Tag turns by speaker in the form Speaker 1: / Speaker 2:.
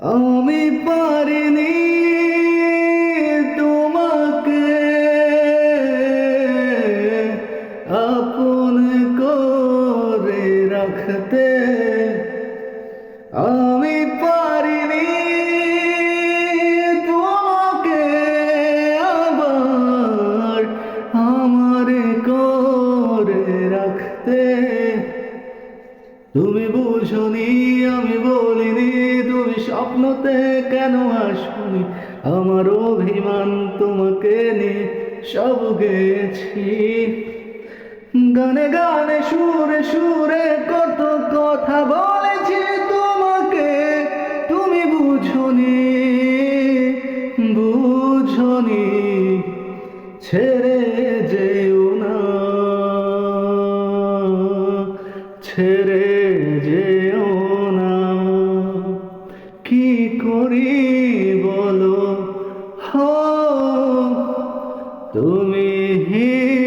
Speaker 1: আমি পারিনি রাখতে আমি পারিনি। তোমাকে আবার আমার করে রাখতে। তুমি বুঝনি, আমি বলিনি, তুমি স্বপ্নতে কেন আসনি? আমার অভিমান তোমাকে নিয়ে সব গেছি। গানে গানে সুরে সুরে কত কথা বলেছি তোমাকে, তুমি বুঝনি বুঝনি, ছেড়ে যেও না, ছেড়ে যেও না। কি করি বলো, হ, তুমি হি